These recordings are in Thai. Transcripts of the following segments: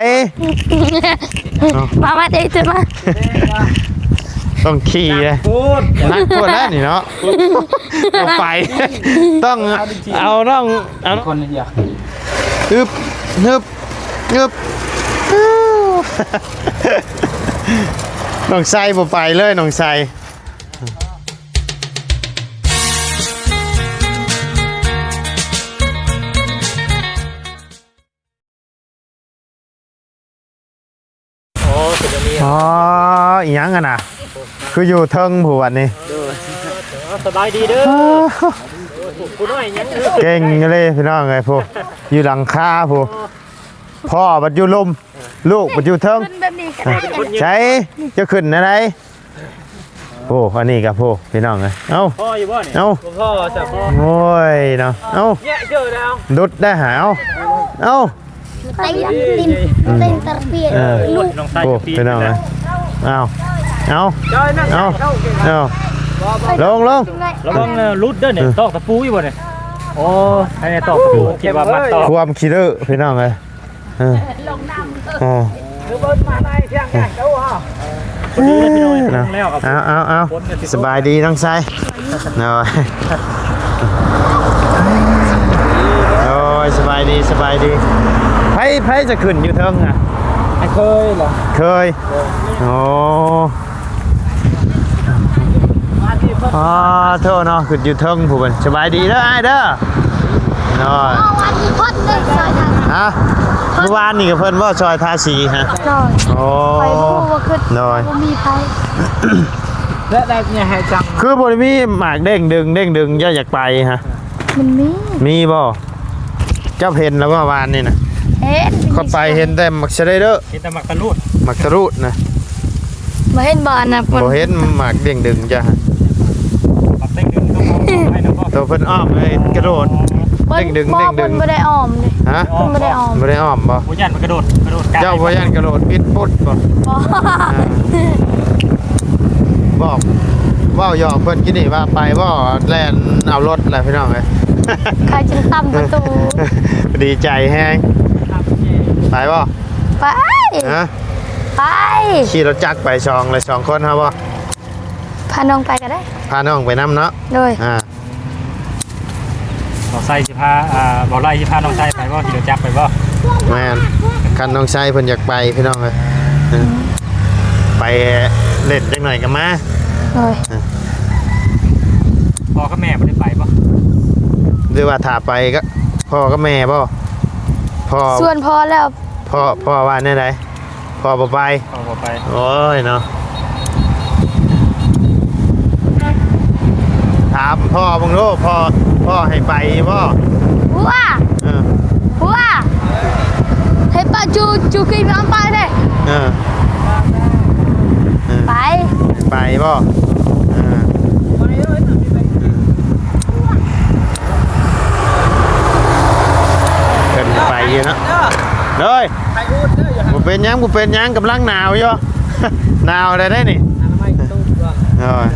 เอ๊ะมามาเดี๋ยวจะมาต้องขี่เลยพูดนักตัวแล้วนี่เนาะเอาไป ต้องเอาต้องเอาคนอยากฮึบฮึบฮึบฮู้น้องไซบ่ไปเลยน้องไซ อ๋ออีหยังกันน่ะ คืออยู่เทิงผู้วันนี้ สบายดีเด้อคุณน้อยยังเก่งเลยพี่น้องไงพวกอยู่หลังคาพวกพ่อบัดอยู่ลม ลูกบัดอยู่เทิงแบบนี้ก็ได้ใช้จะขึ้นอะไรโอ้อันนี้กับพวกพี่น้องไงเอ้า พ่ออยู่บ่เนี่ยเอ้า พ่อจะพ่อโอ้ยเนาะเอ้า เนี่ยเจอแล้วดุดได้หาเอ้าเอ้า เต้นติมเต้นตะเพียนเออลูกน้องใส่โอ้ปีพี่น้องไงเอ้าเอ้าจอยนั่งเอ้าเอ้าลงลงระวังรุดเด้อเนี่ยตอกตะปูอยู่บ่เนี่ยโอ้ให้ตอกตะปูคิดว่ามันตอกความคิดเด้อพี่น้องไงเอออ๋อคือเบิ้ลมาในเที่ยงกันเจ้าฮะพอดีเลยพี่น้อยเนาะแล้วครับเอาเอาเอาสบายดีน้องไซเนาะโอ้ยสบายดีสบายดี ไผไผจะขึ้นอยู่เทิงอะไม่เคยเหรอ เคย โอ้อ๋อโทษเนาะขึ้นอยู่เทิงผู้เป็นสบายดีเด้อไอ้ายเด้อเนาะเอาวันนี้พอดเลยซอยทางฮะเมื่อวานนี่กับเพิ่นว่าซอยทาสีฮะซอยโอ้ไปพูดว่าคือน้อยบ่มีไผและได้เนี่ยให้จังคือบริมีหมากเด้งดึงเด้งดึงอย่าอยากไปฮะ มันมี มีบ่เจ้าเห็นแล้วว่าวานนี่นะ เห็นเข้าไปเห็นแต่หมักเชเดอร์เห็นแต่หมักตะลุดหมักตะรุดนะบ่เห็นบ่นะบ่เห็นหมากเด้งดึงจ้ะหมักเต้นดึงต้องมองให้นะพ่อตัวเพิ่นอ้อมไอ้กระโดดเพิ่นเด้งดึงบ่เด้งดึงเพิ่นบ่ได้อ้อมเลยฮะเพิ่นบ่ได้อ้อมบ่ได้อ้อมบ่ผู้ยันมันกระโดดกระโดดเจ้าบ่ยันกระโดดปิดปุ๊ดบ่บ่อ่าบอกเว้าหยอกเพิ่นกินนี่ว่าไปบ่แล่นเอารถแหละพี่น้องเอ้ยใครจึงตั้มประตูดีใจแฮง ไปบ่ไป ฮะไป ขี่รถจักรไปสองเลยสองคนครับบ่พาน้องไปก็ได้ พาน้องไปนํเนาะโดย อ่าบอกไส้สิพาอ่าบอกไล่สิพาน้องไส้ไปบ่ขี่รถจักรไปบ่แม่นคันน้องชายเพิ่นอยากไปพี่น้องเอ้ยเออไปเล่นจักหน่อยกันมาโดย พ่อกับแม่บ่ได้ไปบ่หรือว่าถ้าไปก็พ่อก็แม่บ่ พ่อส่วนพอแล้วพ่อพ่อว่าแน่ใดพ่อบ่ไปพ่อบ่ไปโอ้ยเนาะถามพ่อเบิ่งดูพ่อพ่อให้ไปบ่ว้าเออว้าให้ป้าจูจูกินน้ำไปเลยเออเออไปไปบ่เออเพิ่นไปอยู่เนาะเลย ไปอูด เด้ออย่าบ่เป็นหยังบ่เป็นหยังกำลังหนาวอยู่ หนาวได้ได้นี่อนามัยตู้ว่าโอ้ย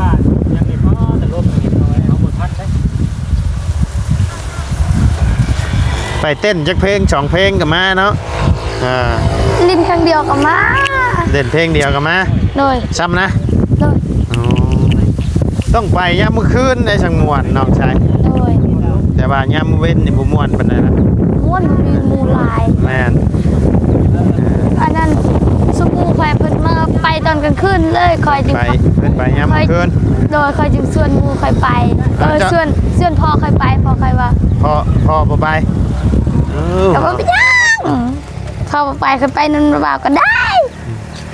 บ้านยังมีพ่อแต่ลมมันนิดหน่อยเอาหมดพันได้ไปเต้นจักเพลงสองเพลงกับมาเนาะอ่าลิ้นครั้งเดียวกับมาเด่นเพลงเดียวกับมาโดยซ้ำนะโดยอ๋อต้องไปยามมื้อคืนในสังมวนน้องชายโดยแต่ว่ายามมื้อเว้นนี่บ่ม่วนปานใดนะม้วนมีหมูลายแม่น อันนั้นสมูคอยเพิ่นมาไป ตอนกลางคืนเลยคอยจึงไปเพิ่นไปยามมื้อคืนโดยคอยจึงส่วนหมูคอยไปเออจะส่วนส่วนพ่อคอยไปพ่อคอยว่าพ่อพ่อบ่ไปเออแต่ว่าไม่ยังพ่อบ่ไปคอยไปนั่นบ่าวก็ได้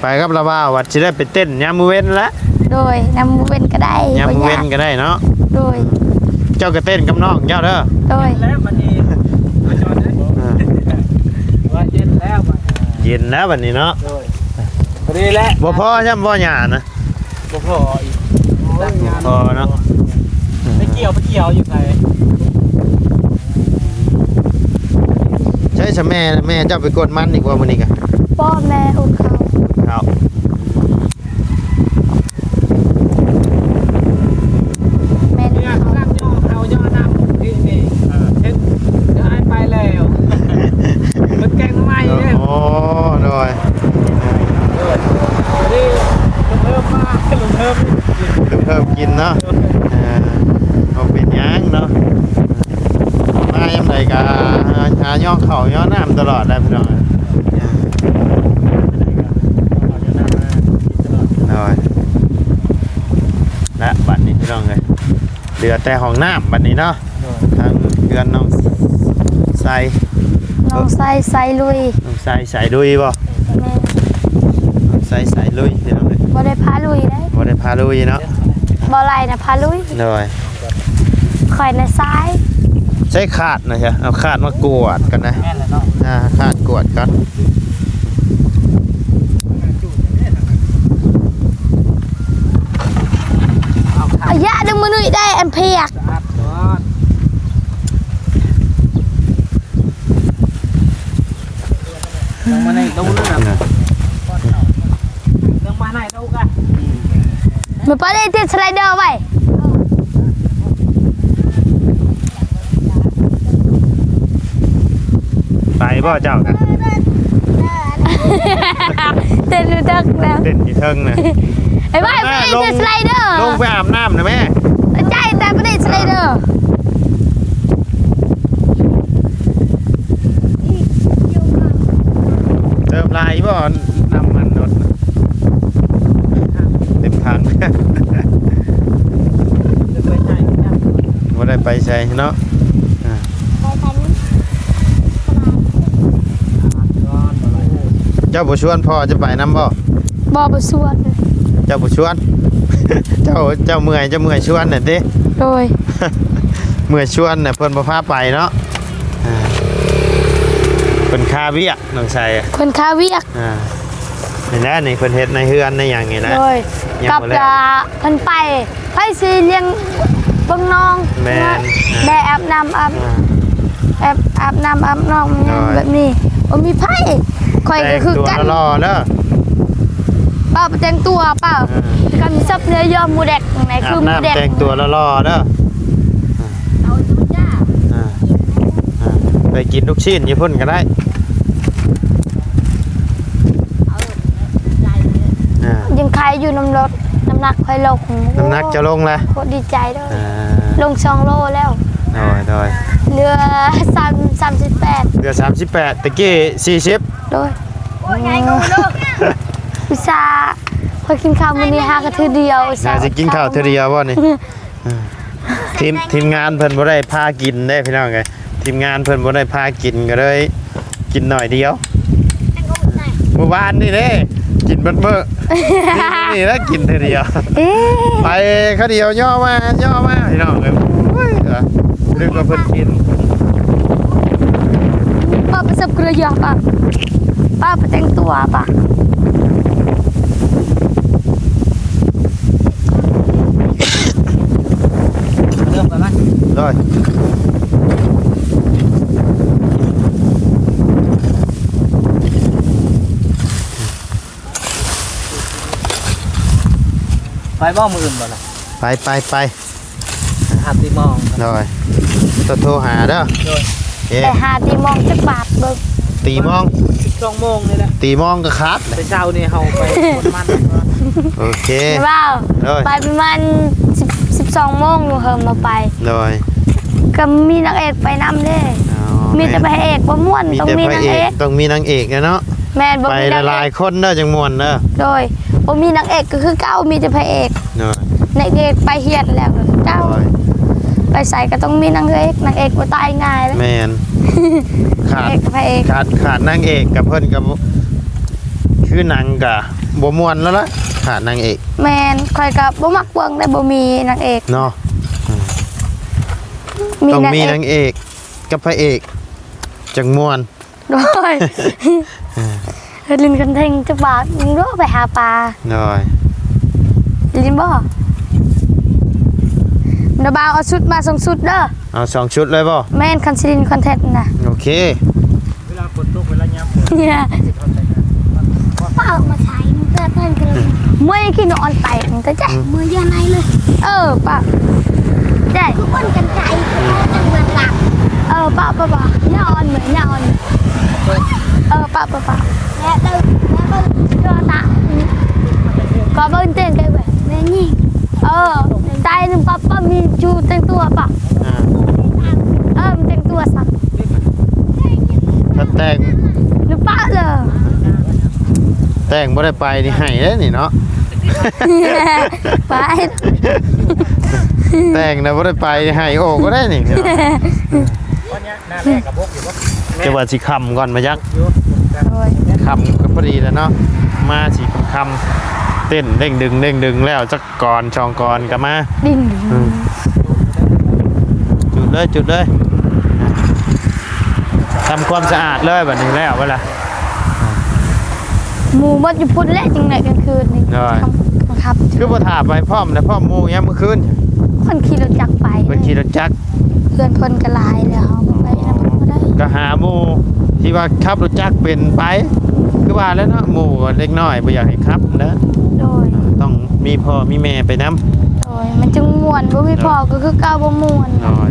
ไปกับละว่าวัดสิได้ไปเต้นยามมื้อเว้นละโดยนำหมูเป็นก็ได้ยามบ่มื้อเว้ยานกก็ได้เนาะโดยเจ้าก็เต้นกับน้องเจ้าเด้อโดยแล้วมันนี่มาจอดได้อ่าว่าเย็นแล้วมันเย็นแล้วบัดนี้เนาะ โดยพอดีแล้วบ่พอใช่บ่หยานะบ่พออีกพอเนาะไปเกี่ยวไปเกี่ยวอยู่ไสใช่ใช่แม่แม่เจ้าไปกดมันอีกว่ามื้อนี้กะพ่อแม่อุดเขาครับ แม่ เนี่ย เขา นั่งย่อเขาย่อน้ำนี่นี่เออเห็นเดี๋ยวไอ้ไปแล้วมันแกงมา กิ นเนาะเออบ่เป็นหยังเนาะมายามใดก็หาย่องข้าวย่อน้ำตลอดได้พี่น้องเอาและบัดนี้พี่น้องเลยเหลือแต่ห้องน้ำบัดนี้เนาะทางเดือนน้องใส่น้องใส่ใส่ลุยน้องใส่ใส่ลุยบ่แม่น้องใส่ใส่ลุยพี่น้องเลยบ่ได้พาลุยได้บ่ได้พาลุยเนาะ บ่ไหลนะพาลุยเลยข่อยในซ้าย ใช้ขาดนะใช่เอาขาดมากวดกันนะแม่นแล้วเนาะอ่าขาดกวดกันอายะดึงมือหนุ่ยได้อันเพียกครับก่อนลงมาในตู้เลยนะ นะ ลงมาในตู้กัน มันไปได้ติดสไลเดอร์ไว้ไปบ่เจ้านะเต้นดูดักแล้วเต้นที่เทิงนะไอ้ไว้ไปได้ติดสไลเดอร์ลงไปอาบน้ำนะแม่ใจแต่ไม่ได้สไลเดอร์ เติมลายบ่น้ำมันรถนะเต็มถัง จะไปไหนเนี่ย บ่ ได้ไปใส่เนาะอ่าก่อนอะไรเจ้าบ่ชวนพ่อจะไปน้ำบ่บอบสวดเจ้าบ่ชวน เจ้าเจ้าเมื่อยเจ้าเมื่อยชวนน่ะติโดยเมื่อยชวนน่ะเพิ่นบ่พาไปเนาะอ่าเพิ่นคาเวียกน้องชายอะคนคาเวียกอ่านี่แหละนี่เพิ่นเฮ็ดในเฮือนในหยังนี่แหละโดยยังกับบ่แล้วจะเพิ่นไปไปสิเลี้ยง เบิ่งน้องแม่น แม่อาบน้ำอาบอ่าแอบอาบน้ำอาบน้องโดย แบบนี้บ่มีไผข่อยก็แต่งคือตัวกันรอๆเด้อป้าไปแต่งตัวเปล่าอ่า กันซับเนื้อยอมหมูแดกไหนอาคือบหมูน้ำแดกแต่งตัวรอๆเด้อเอาจุจ้าอ่าอ่าไปกินลูกชิ้นญี่ปุ่นก็ได้อ่ายังใครอยู่น้ำรถน้ำ หนักค่อยลงน้ำหนักจะลงแล้วโคตรดีใจด้วยอ่าลงสองโลแล้วโดยโดยเรือสามสามสิบแปดเดือ38ตะกี้40โดยโอ้ยไงกูลูกพิซซ่าพอกินข้าวมื้อนี้หากระทือเดียวน่าจะกินข้าวเทอเดียวบ่นี่อ่าทีมทีมงานเพิ่นบ่ได้พากินได้พี่น้องไงทีมงานเพิ่นบ่ได้พากินก็เลยกินหน่อยเดียวเมื่อวานนี่เด้ กินเบิดมื้อนี่นี่แล้วกินเทอเดียวเอ๊ะไปเขาเดียวย่อมาย่อมาพี่น้องเอ้ยโอ้ยเหรอนึกว่าเพิ่นกินป้าไปสับเกลือยอป่ะป้าไปแต่งตัวป่ะเริ่มกันไหมได้ ไปบ้องมืออื่นบ่ล่ะไปไปไปหัดตีมองได้ต้องโทรหาเด้อโดยเอ๊ะแต่หาตีมองจักบาทเบิกตีมองสองโมงนี่แหละตีมองก็ครับแต่เช้านี่เฮาไปคนมันโอเคเห็นเปล่าได้ไปประมาณสิบสิบสองโมงหนูเฮิมมาไปได้ก็มีนางเอกไปนำเด้อ๋อมีแต่พระเอกบ่ม่วนมีต้องแต่มีพระนางเอเอกกต้องมีนางเอกนะเนาะแม่นบ่ไปมีนางหลาเอยกๆคนเด้อจังม่วนเด้อโดย บ่มีนางเอกก็คือเก้ามีแต่พระเอกเนาะนางเอกไปเฮียนแล้วก็คือเก้าได้ไปใส่ก็ต้องมีนางเอกนางเอกบ่ตายง่ายเลยแม่นขาด เอกกับพระเอกขาดขาดนางเอกกับเพิ่นกับคือหนังกะบ่ม่วนแล้วล่ะขาดนางเอกแม่นข่อยก็บ่มักเบิ่งแต่บ่มีนางเอกเนาะมีต้องนางมีเอกนางเอกกับพระเอกจังม่วนโดยเฮ็ด ลินกันเทงจักบาทมึงรู้ไปหาปลาได้ลินบ่นบ่าวเอาชุดมาส่งชุดเด้อเอาสองชุดเลยบ่แม่นคันซิลินคอนเทนต์น่ะโอเคเวลาฝนตกเวลายามฝนเนี่ยเปล่ามาใช้มันเกิดเพื่อนกันเลยมวยขี้นอนไตมันก็จะมือเดียวในเลย เออป้าได้ทุกคนกันใจจังเมืองหลักเออป้าป้าป้าหน้าอ่อนเหมือนหน้าอ่อนเออ ป้าป้าป้าและเดินและก็เจอตาก็เบิ้ลเต้นกันไปแม่นี่เออเป็นตายหนึ่งปั๊บปั๊บมีจูแต่งตัวปะอ่าเออมันแต่งตัวสักถ้าแต่งหรือปะเลยแต่งบ่ได้ไปนี่ให้เด้นี่เนาะไปแต่งนะบ่ได้ไปให้โอ้ก็ได้นี่เนาะจะว่าสิคำก่อนมายักอยู่ ยคำก็พอดีแล้วเนาะมาสิคำเต้นเด้งดึงเด้งดึงแล้วจักก่อนชองก่อนก็มาดิ่งอืมจุดเลยจุดเลยทำความสะอาดเลยแบบนี้แล้วเวลาหมูมดอยู่พุ่นแหละจังไหนกลางคืนนี่ได้บังคับคือบ่ถาไปพร้อมนะพร้อมหมู่ยามมื้อคืนคนขี่รถจักรไปเพิ่นขี่รถจักรเพื่อนคนกระลายแล้ว ก็ได้ก็หาหมู่ที่ว่าขับรถจักรเป็นไป คือว่าแล้วเนาะหมู่เล็กน้อยบ่อยากให้ขับนะโดย ต้องมีพ่อมีแม่ไปนํโดย มันจึงม่วนบ่มีพอก็คือก้าวบ่ม่วนน้อย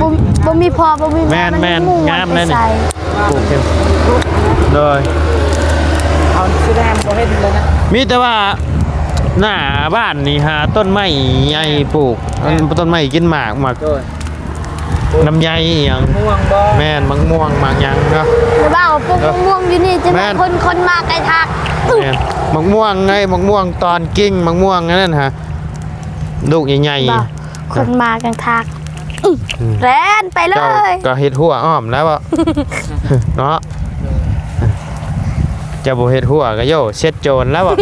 บ่บ่มีพอบ่มีแม่นแม่นวนงามแน่นี่ ไปใส่ปลูกเข็มโดย เอาสีแดงบ่เห็นเลยนะมีแต่ว่าหน้าบ้านนี่หาต้นไม้ใหญ่ปลูกต้นไม้กินหมากหมากโดย ลำไยอีหยังม่วงบ่แม่นมังม่วงหมากหยังเนาะ หรือว่าเอาพวกเออม่วงๆอยู่นี่จะแม่มีน คนคนมาไกลทางแม่นมังม่วงไงมังม่วงตอนกิ้งมังม่วงนั่นฮะลูกใหญ่บ่คนมากลางทางแรนไปๆเลเจ้ายก็เฮ็ดหัวอ้อมแล้วบ่เนาะเจะบ่เฮ็ดหัวก็โยเช็ดโจรแล้วบ่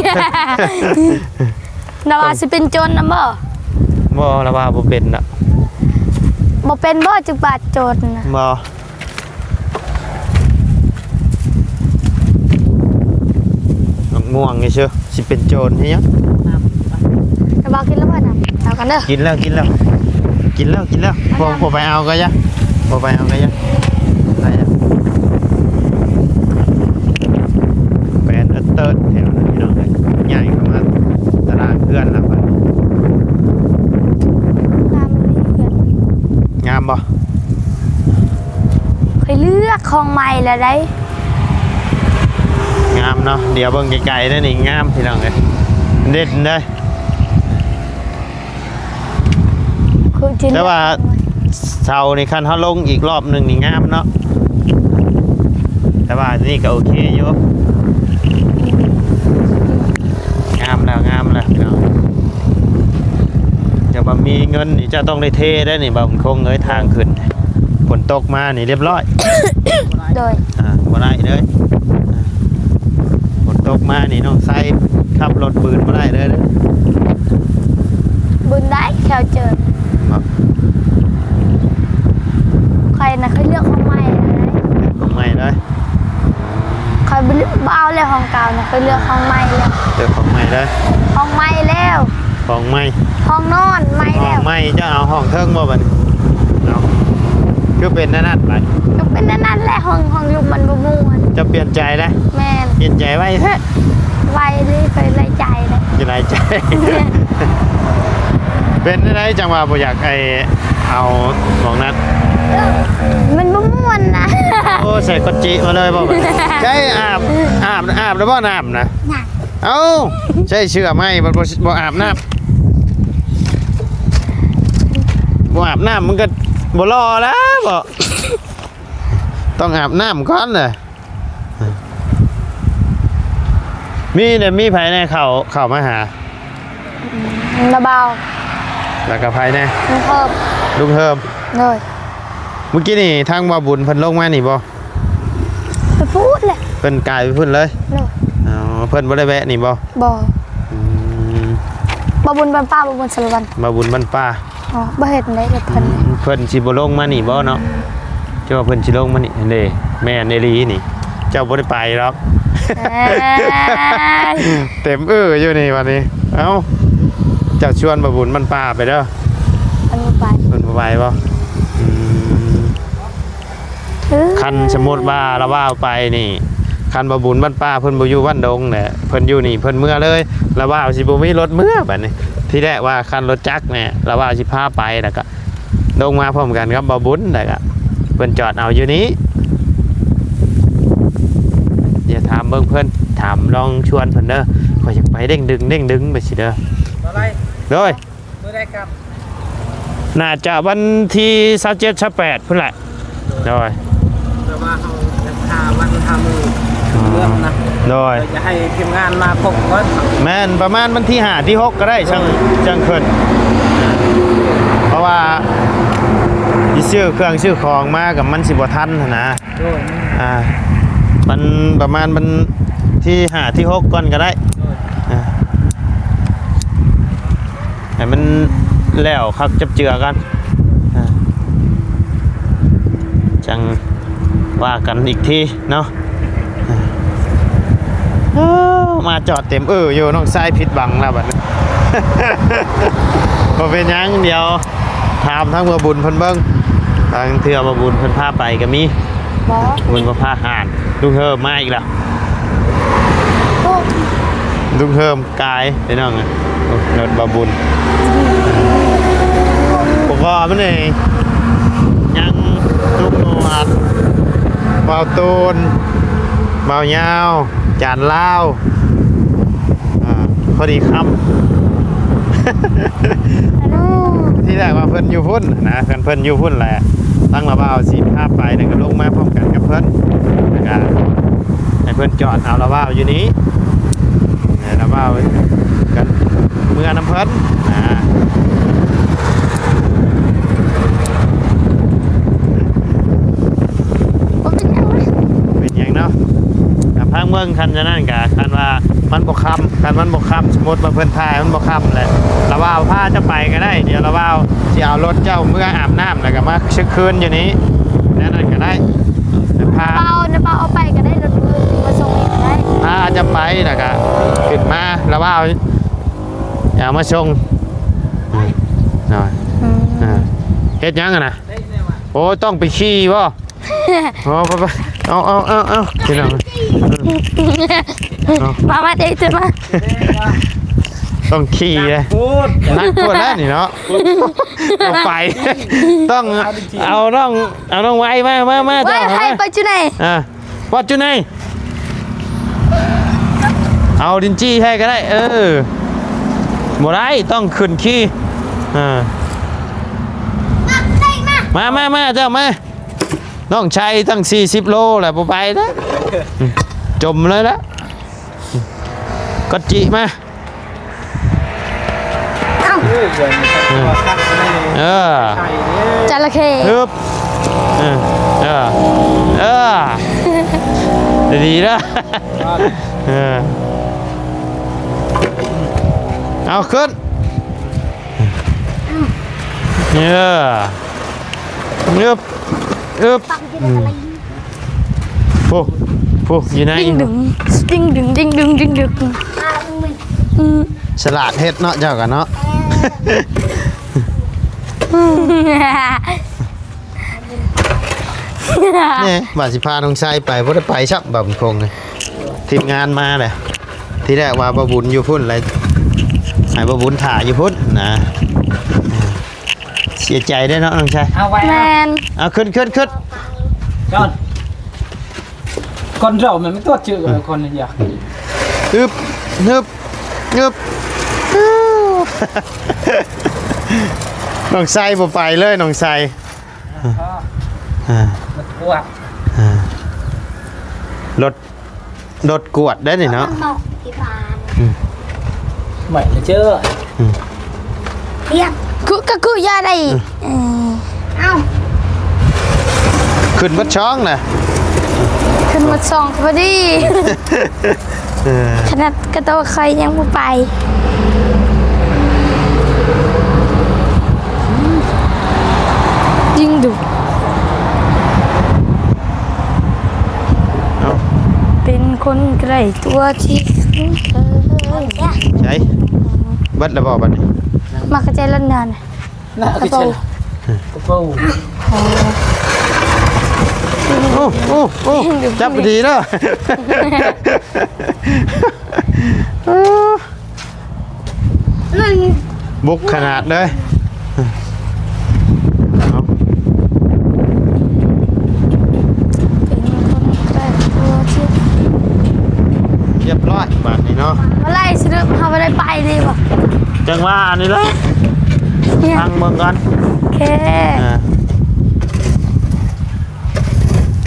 นาวาสิเป็นโจรนะบ่บ่ละว่าบ่เป็นน่ะ บ่เป็นบ่จึกบาดโจรนะบ่มังม่วงนี่เชื่อสิเป็นโจรเฮ็ดหยังนาวากินแล้วบ่น่ะเอากันเด้อกินแล้วกินแล้ว กินแล้วกินแล้วพอพอไปเอาก็ยะพอไปเอาก็ยะไปอะแฟนเอิ้นเติร์ดแถวนั้นพี่น้องเลยใหญ่เข้ามาตลาดเพื่อนแล้วบัด ตามมันนี่เพื่อน งามบ่ เคยเลือก ของใหม่แล้วได้งามเนาะเดี๋ยวเบิ่งไกลๆนั่นนี่งามพี่น้องเลยเด็ดเลยคือจินแต่ว่าเสานี่คันเฮาลงอีกรอบหนึงนี่งามเนาะแต่ว่านี่ก็โอเคอยู่งามแล้วงามแล้วพี่น้องจะบ่มีเงินนี่จะต้องได้เทได้นี่บ่คงเอ้ยทางขึ้นฝ นตกมานี่เรียบร้อยโดยอ่าบ่ได้เลยอ่าฝนตกมานี่น้องไส้ขับรถปืนบ่ได้เลยเด้อบุญได้แถวเจอบ่ใครนะเคยเลือกของใหม่แล้วได้ของใหม่เลยใครบ่บ่เอาแล้วของเก่านะเคยเลือกของใหม่แล้วเจอของใหม่เลยของใหม่แล้วของใหม่ห้องนอนใหม่ห้อแล้งวใหม่จะเอาห้องเทิงบ่บัดนี้เอา คือเป็นนั่นนั่นไปก็เป็นนั่นนั่นแหละห้องห้องลูกมันบ่ม่วนจะเปลี่ยนใจนะแม่นเปลี่ยนใจไว้แท้ไวเลยเคยไล่ใจเลยจะได้ใจ เป็นได้จังหวะบ่อยากไอเอาของนั้นมันบ่ม่วนนะโอ้ใส่กอจิมาเลยบอกใช่อาบอาบอาบแล้วบ่น้ำนะเอ้าใช่เชื่อไหมบ่บ่บ่อาบน้ำบ่อาบน้ำมันก็ บ่รอแล้วบ่ต้องอาบน้ำก่อนเลยมีเนี่ยมีไผในเขาเข้ามาหาระเบาแล้วก็ไผในมันเพิ่มลุงเฮิมเลยเมื่อกี้นี่ทางบ่บุญเพิ่นลงมานี่บ่ไปพูดเลยเพิ่นกลายไปเพิ่นเลยเลยอ๋อเพิ่นบ่ได้แวะนี่บ่บ่อืมบ่บุญบ้านป้าบ่บุญสารวันมาบุญบ้านป้า อ๋อบ่เฮ็ดได้เดี๋ยวเพิ่นเพิ่นสิบ่ลงมานี่บ่เนาะเจ้าว่าเพิ่นสิลงมานี่เด้แม่นเอลีนี่ เจ้าบ่ได้ไปหรอกเอ้ยเต็มเอออยู่นี่วันนี้ เอ้าเจ้าชวนมาบุญบ้านป้าไปเด้อมันบ่ไปเพิ่นบ่ไปบ่อืมเอ้ยคันสมมุติว่าเราว่าไปนี่คันบ่บุญบ้านป้าเพิ่นบ่อยู่บ้านดงแหละเพิ่นอยู่นี่เพิ่นเมื่อเลยเราว่าสิบ่มีรถเมื่อบัดนี้ ที่แรกว่าคันรถจักรเนี่ยเราว่าสิพาไปแล้วก็ลงมาพร้อมกันกับบ่บุญแล้วก็เพิ่นจอดเอาอยู่นี้เดี๋ยวถามเบิ่งเพิ่นถามลองชวนเพิ่นเด้อขอยอยากไปเด้งดึงเด้งดึงไปสิเด้ออะไรโดยน่าจะวันที่27 28พุ่นแหละโดยแต่ว่าเขาจะพาวันทำมือ เรื่องนะโดยจะให้ทีมงานมาพบก่อนแม่นประมาณวันที่5ที่6ก็ได้ช่างช่างขึ้นเพราะว่าสิซื้อเครื่องซื้อของมากับมันสิบ่ทันหั้นนะโดยอ่ามันประมาณมันที่หาที่หกก่อนก็ได้อ่าให้มันแล้วคักจับเจือกันอ่าจังว่ากันอีกทีเนาะอ่าอ้าว มาจอดเต็มเอออยู่น้องทรายผิดบังแล้วบัดนี้บ่เป็นหยังเดียวถามทั้งบ่บุญเพิ่นเบิ่งทางเทื่อบ่บุญเพิ่นพาไปก็มีบอสลุงก็พาหานลุงเฮิมมาอีกแล้วโอ้ลุงเฮิมกายไปน้องอะโอ้รถบาบุญผมก็มันเองยังลุงหนวดเบาตูนเบายาว จานลาวอ่าพ อดีคฮัลโหลำที่แรกว่าเพิ่นอยู่พุ่นนะเพิ่นเพิ่นอยู่พุ่นแหละตั้งระเบ้าสีภาพไปเนี่ยก็ลงมาพร้อมกันกับเพิ่นแล้วก็ให้เพิ่นจอดเอาระเบ้าอยู่นี้เนี่ยนะว่ากันเมื่อน้ำเพิ่นอ่าผมเป็นยังไงเป็นอย่างเนาะแต่พังเมืองคันจะนั่นกะคันว่า มันบกคำคันมันบกคำสมมติมาเพิ่นทายมันบกคำแหละเราว่าเอาผ้าจะไปก็ได้ เดี๋ยวเราว่าจะเอารถเจ้าเมื่ออาบน้ำแล้วก็มาชึกคืนอยู่นี้นั่นนก็ได้แต่ผ้าเปานะเปาเอาไปก็ได้รถมือมาส่งอีกก็ได้ผ้าจะไปแล้วก็ขึ้นมาแล้วว่าเอาเอามาชงอืมหน่อยอืมอ่าเฮ็ดหยังอะนะโอ้ต้องไปขี่บ่โอ้ไปไปเอาเอาเอาเอาพี่น้อง มามาเด็กจะมาต้องขี่เลยพูดนักกว่าแล้วนี่เนาะต้องไป ต้องเอาน้องเอาน้องไว้มามามาว่าเจ้าใครมาไปจุไหนอ่าวัดจุไหนเอาดินจี้ให้ก็ได้ เออบ่ได้ต้องขึ้นขี่อ่ามามามาเจ้ามาน้องชัยตั้ง 40 โลแหละบ่ไปนะอืมจมเลยละ ก็จิมาเอ้าเดี๋ยวมาคัดให้เออไก่เนี่ยจระเข้ฮึบเออเออเออดีๆนะเออเอาขึ้นเนี่ยยึบยึบฟังที่อะไรผู้ผู้อยู่ไหนดิ้งดึงดิ้งดึงดิ้งดึงดิ้งดึง มามึงอืมฉลาดเฮ็ดเนาะเจ้ากันเนาะเนี่ยบาสิพาน้องชายไปบ่ได้ไปชับแบบคงเลยทีมงานมาเลยที่แรกว่าบบุญอยู่พุ่นอะไรให้บบุญถ่ายอยู่พุ่นนะเสียใจได้อเนาะน้องชายเอาไว้แมเอานเอาขึ้นขึ้นขึ้นจอนคนเรามันไม่ตัวจืดเลยคนเนี่ยฮึบฮึบ ฮึบฮู้น้องชายบ่ไปเลยน้องชายอ่ามันกลัวอ่ารถรถกวดได้นี่เนาะบอกที่ผ่านไม่เลยเจอเรียกกูก็กูยาได้เออเอ้าขึ้นวัดช่องนะขึ้นมาส่องพอดีเออ ขนาดกระโตใครยังไม่ไปยิงดุเอาเป็นคนใกล้ตัวที่สุดเลยใช้บัดระบอบัดนี้มากระจายลันนานน่ากระเจกระเป๋า โอ้โอ้โอ้จับไปดีเนาะนั่นบุกขนาดเลยเอาเป็นคนใกล้ตัวที่เรียบร้อยบาดนี้เนาะเมื่อไรสิเริ่มเขาไม่ได้ไปเลยบ่จังว่าอันนี้ละเนี่ยฟังเบิ่งก่อนโอเคอ่า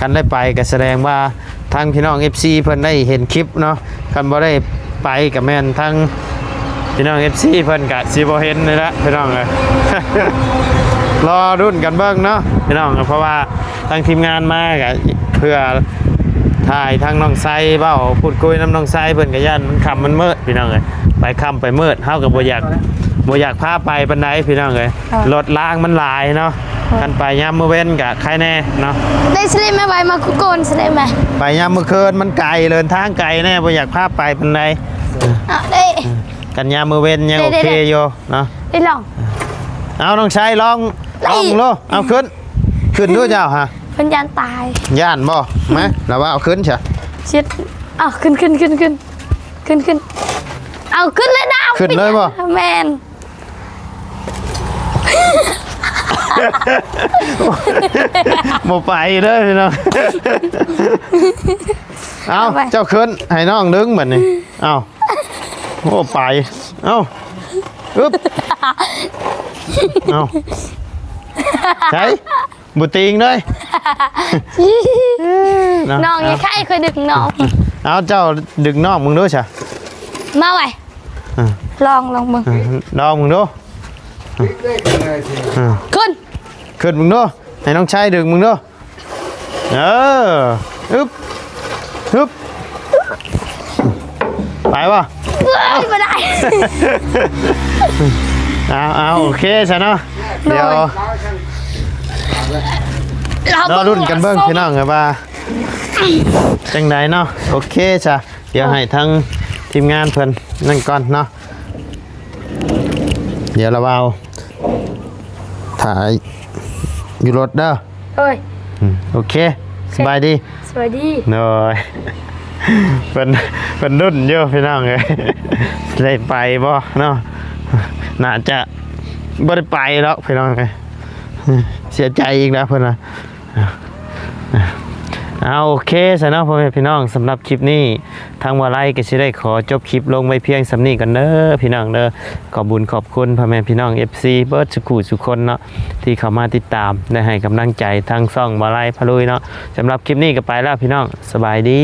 คันได้ไปก็แสดงว่าทางพี่น้อง FC เพิ่นได้เห็นคลิปเนาะคันบ่ได้ไปก็แม่นทางพี่น้อง FC เพิ่นก็สิบ่เห็นนี่ละพี่น้องเอ้ยรอรุ่นกันเบิ่งเนาะพี่น้องเพราะว่าทางทีมงานมาก็เพื่อถ่ายทางน้องไซเบ้าพูดคุยน้ำน้องไซเพิ่นก็ย่านมันคำมันมืดพี่น้องเอ้ยไปคำไปมืดเฮาก็บ่อยาก บ่อยากพาไปปานใดพี่น้องเอ้ยรถล้างมันหลายเนาะกันไปยามมื้อเว้นก็ใครแน่เนาะได้สลิมไม่ไหวมาคุโกนสลิมไหมไปยามมื้อคืนมันไกลเดินทางไกลแน่บ่อยากพาไปปานใดอะได้ กันยามมื้อเว้นยังได้โอได้เคได้ อยู่เนาะได้ลอง เอาน้องชายลองลไอ้องโลเอาขึ้นขึ้นด้วยเจ้าฮะเพิ่นยานตายย่านบ่ไหมแล้วว่าเอาขึ้นเฉะชิดเอาขึ้นขึ้นขึ้นขึ้นขึ้นขึ้นเอาขึ้นเลยดาวขึ้นเลยบ่แมน บ่ไปเลยพี่น้อง เอาเจ้าขึ้นให้น้องดึงบัดนี้ เอาโอ้ไป เอาอึ๊บ เอาใช่บุติงเลยเาะน้องยังไข่เคยดึกน้อง เอาเจ้าดึงน้องมึงด้วยใช่ มาไว้อะ ลองลองมึงลองมึงดูอะขึ้น ขึ้นมึงดูให้น้องชายดึงมึงดูเอออึ๊บอึ๊บไปวะเอ้ยไม่ได้ เอาเอาโอเคใช่เนาะเดี๋ยวรอรุ่นกันเบิ้งพี่น้องครับว่าจังใดเนาะโอเคจ้ะเดี๋ยวให้ทั้งทีมงานเพิ่นนั่นก่อนเนาะเดี๋ยวเราเอาถ่าย อยู่รถเด้อเอ้ยอืมโอเคสบายดีสวัสดีหน่อยเป็นเป็นรุ่นเยอะพี่น้องเลยได้ไปบ่เนาะน่าจะบ่ได้ไปแล้วพี่น้องเลยเสียใจอีกแล้วเพื่อนนะ เอาโอเคสำหรับพ่อแม่พี่น้องสำหรับคลิปนี้ทางวาไลก็สิได้ขอจบคลิปลงไว้เพียงสำนี้กันเด้อพี่น้องเด้อขอบุญขอบคุณพ่อแม่พี่น้อง FC เบิร์ดสุขุสุคนเนาะที่เข้ามาติดตามได้ให้กำลังใจทางซ่องวาไลพะลุยเนาะสำหรับคลิปนี้ก็ไปแล้วพี่น้องสบายดี